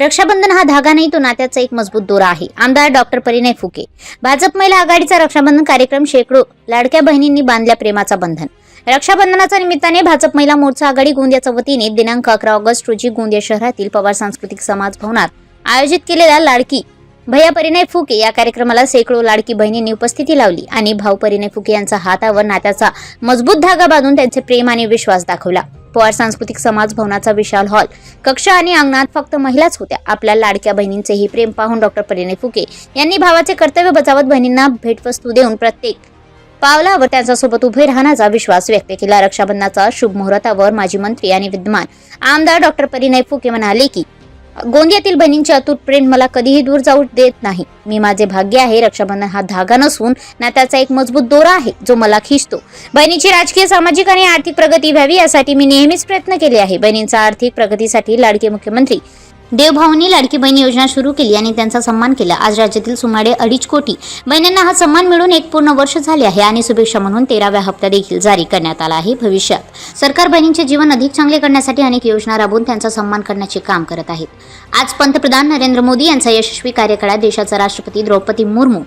रक्षाबंधन हा धागा नाही तो नात्याचा एक मजबूत दोरा आहे. आमदार डॉक्टर परिणय फुके. भाजप महिला आघाडीचा रक्षाबंधन कार्यक्रम शेकडो लाडक्या बहिणींनी बांधल्या प्रेमाचा बंधन. रक्षाबंधनाच्या निमित्ताने भाजप महिला मोर्चा आघाडी गोंदियाच्या वतीने दिनांक अकरा ऑगस्ट रोजी गोंदिया शहरातील पवार सांस्कृतिक समाज भवनात आयोजित केलेल्या लाडकी भैया परिणय फुके या कार्यक्रमाला शेकडो लाडकी बहिणींनी उपस्थिती लावली आणि भाऊ परिणय फुके यांचा हातावर नात्याचा मजबूत धागा बांधून त्यांचे प्रेम आणि विश्वास दाखवला. पवार सांस्कृतिक समाज भवनाचा विशाल हॉल. कक्षा आणि अंगणात फक्त महिलाच होत्या. आपल्या लाडक्या बहिणींचेही प्रेम पाहून डॉक्टर परिणय फुके यांनी भावाचे कर्तव्य बजावत बहिणींना भेटवस्तू देऊन प्रत्येक पावलावर त्यांच्यासोबत उभे राहण्याचा विश्वास व्यक्त केला. रक्षाबंधनाचा शुभ मुहूर्तावर माजी मंत्री आणि विद्यमान आमदार डॉक्टर परिणय फुके म्हणाले की गोंदियातील बहिणींचे अतूट प्रेम मला कधीही दूर जाऊ देत नाही. मी माझे भाग्य आहे रक्षाबंधन हा धागा नसून नात्याचा एक मजबूत दोरा आहे जो मला खिचतो बहिणीची राजकीय सामाजिक आणि आर्थिक प्रगती व्हावी यासाठी मी नेहमीच प्रयत्न केले आहे. बहिणींचा आर्थिक प्रगतीसाठी लाडके मुख्यमंत्री देवभाऊंनी लाडकी बहीण योजना सुरू केली आणि त्यांचा सन्मान केला. आज राज्यातील सुमारे अडीच कोटी बहिणींना हा सन्मान मिळून एक पूर्ण वर्ष झाले आहे आणि शुभेच्छा म्हणून तेराव्या हप्ता देखील जारी करण्यात आला आहे भविष्यात. सरकार बहिणींचे जीवन अधिक चांगले करण्यासाठी अनेक योजना राबवून त्यांचा सन्मान करण्याचे काम करत आहेत. आज पंतप्रधान नरेंद्र मोदी यांचा यशस्वी कार्यकाळात देशाचा राष्ट्रपती द्रौपदी मुर्मू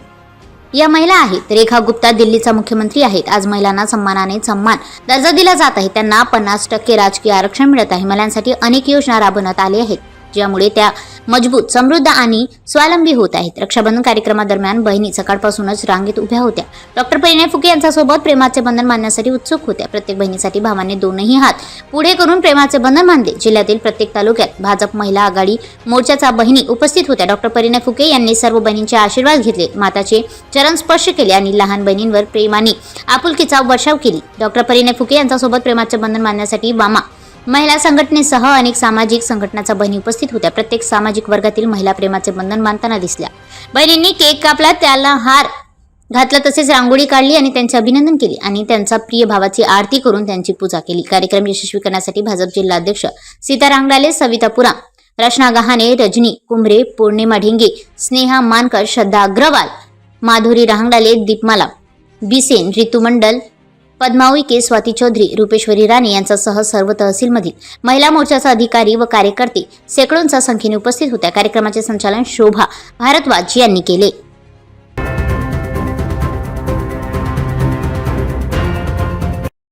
या महिला आहेत. रेखा गुप्ता दिल्लीचा मुख्यमंत्री आहेत. आज महिलांना सन्मानाने सन्मान दर्जा दिला जात आहे. त्यांना पन्नास टक्के राजकीय आरक्षण मिळत आहे. महिलांसाठी अनेक योजना राबवण्यात आले आहेत. ज्यामुळे त्या मजबूत समृद्ध आणि स्वावलंबी होत आहेत. रक्षाबंधन कार्यक्रमादरम्यान बहिणी सकाळपासूनच रांगेत उभ्या होत्या. डॉक्टर परिणय फुके यांच्यासोबत प्रेमाचे बंधन मानण्यासाठी उत्सुक होत्या. प्रत्येक बहिणीसाठी भावाने दोनही हात पुढे करून प्रेमाचे बंधन मानले. जिल्ह्यातील प्रत्येक तालुक्यात भाजप महिला आघाडी मोर्चाचा बहिणी उपस्थित होत्या. डॉक्टर परिणय फुके यांनी सर्व बहिणींचे आशीर्वाद घेतले. माताचे चरण स्पर्श केले आणि लहान बहिणींवर प्रेमाने आपुलकीचा वर्षाव केली. डॉक्टर परिणय फुके यांच्यासोबत प्रेमाचे बंधन मानण्यासाठी वामा महिला संघटनेसह अनेक सामाजिक संघटनाचा बहिणी उपस्थित होत्या. प्रत्येक सामाजिक वर्गातील महिला प्रेमाचे बंधन बांधताना दिसल्या. बहिणींनी केक कापला त्याला हार घातला तसेच रांगोळी काढली आणि त्यांचे अभिनंदन केले आणि त्यांचा प्रिय भावाची आरती करून त्यांची पूजा केली. कार्यक्रम यशस्वी करण्यासाठी भाजप जिल्हाध्यक्ष सीता रांगडाले सविता पुराम रचना गहाणे रजनी कुंभरे पौर्णिमा ढेंगे स्नेहा मानकर श्रद्धा अग्रवाल माधुरी रांगडाले दीपमाला बिसेन ऋतुमंडल पद्मावी के स्वाती चौधरी रुपेश्वरी राणे यांच्यासह सर्व तहसीलमधील महिला मोर्चाचा अधिकारी व कार्यकर्ते शेकडोंच्या संख्येने उपस्थित होत्या. कार्यक्रमाचे संचालन शोभा भारद्वाज यांनी केले.